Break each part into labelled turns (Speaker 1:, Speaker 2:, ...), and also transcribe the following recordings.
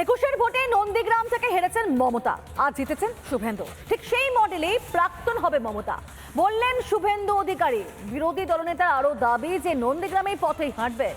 Speaker 1: একুশের ভোটে নন্দীগ্রাম থেকে হেরেছেন মমতা। আর জিতেছেন শুভেন্দু। ঠিক সেই মডেলেই প্রাক্তন হবে মমতা। বললেন শুভেন্দু অধিকারী। বিরোধী দলনেতার আরও দাবি যে নন্দীগ্রামেই পথেই হাঁটবে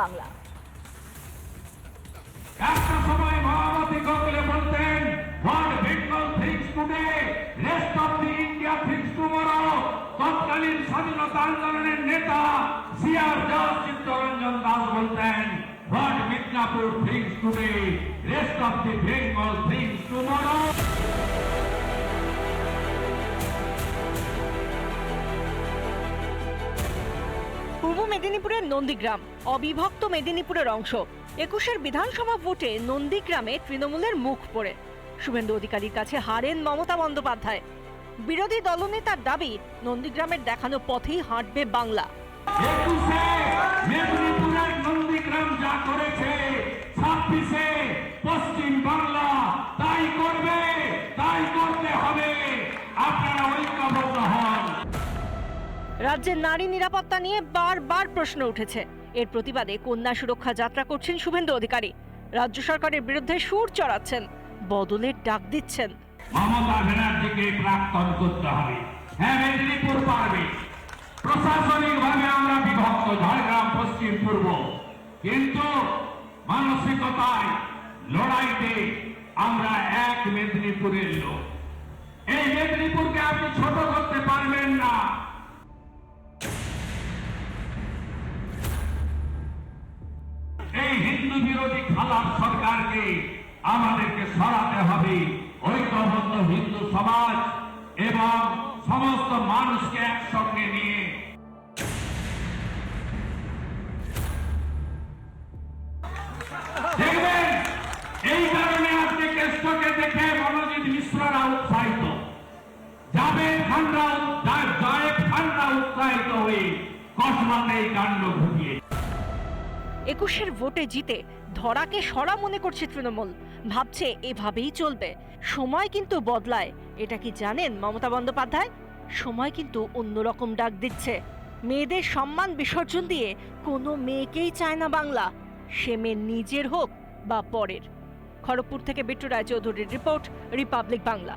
Speaker 1: বাংলা।
Speaker 2: স্বাধীনতা আন্দোলনের নেতা সিআর দাস চিত্তরঞ্জন দাস বলতেন Midnapore things today rest of the Bengal things tomorrow
Speaker 3: পূর্ব মেদিনীপুরের নন্দীগ্রাম অবিভক্ত মেদিনীপুরের অংশ। একুশের বিধানসভা ভোটে নন্দীগ্রামে তৃণমূলের মুখ পড়ে। শুভেন্দু অধিকারীর কাছে হারেন মমতা বন্দ্যোপাধ্যায়। বিরোধী দলনেতার দাবি নন্দীগ্রামের দেখানো পথেই হাঁটবে বাংলা
Speaker 2: একুশে মেদিনীপুরের নন্দীগ্রাম যা করেছে ছাব্বিশে পশ্চিম বাংলা তাই করবে তাই করতে হবে। আপনারা ঐক্যবদ্ধ হন।
Speaker 3: রাজ্যের নারী নিরাপত্তা নিয়ে বারবার প্রশ্ন উঠেছে। এর প্রতিবাদে কন্যা সুরক্ষা যাত্রা করছেন শুভেন্দু অধিকারী। রাজ্য সরকারের বিরুদ্ধে সুর চড়াচ্ছেন বদলের ডাক দিচ্ছেন।
Speaker 2: মমতা ব্যানার্জিকে প্রাক্তন করতে হবে। হ্যাঁ মেদিনীপুর পারবে। প্রশাসনিক ভাবে আমরা বিভক্ত ঝাড়গ্রাম পশ্চিম পূর্ব। কিন্তু মানসিকতায় লড়াইতে আমরা এক মেদিনীপুরের লোক। এই মেদিনীপুরকে আপনি ছোট করতে পারবেন না। এই হিন্দু বিরোধী খালার সরকারকে আমাদেরকে সরাতে হবে। ঐক্যবদ্ধ হিন্দু সমাজ এবং সমস্ত মানুষকে একসঙ্গে নিয়ে খানরা উৎসাহিত হয়ে কাণ্ড
Speaker 3: একুশের ভোটে জিতে ধরাকে সরা মনে করছে তৃণমূল। ভাবছে এভাবেই চলবে। সময় কিন্তু বদলায়। এটা কি জানেন মমতা বন্দ্যোপাধ্যায়? সময় কিন্তু অন্যরকম ডাক দিচ্ছে। মেয়েদের সম্মান বিসর্জন দিয়ে কোনো মেয়েকেই চায় না বাংলা। সে মেয়ে নিজের হোক বা পরের। খড়গপুর থেকে বিট্টু রায়চৌধুরীর রিপোর্ট, রিপাবলিক বাংলা।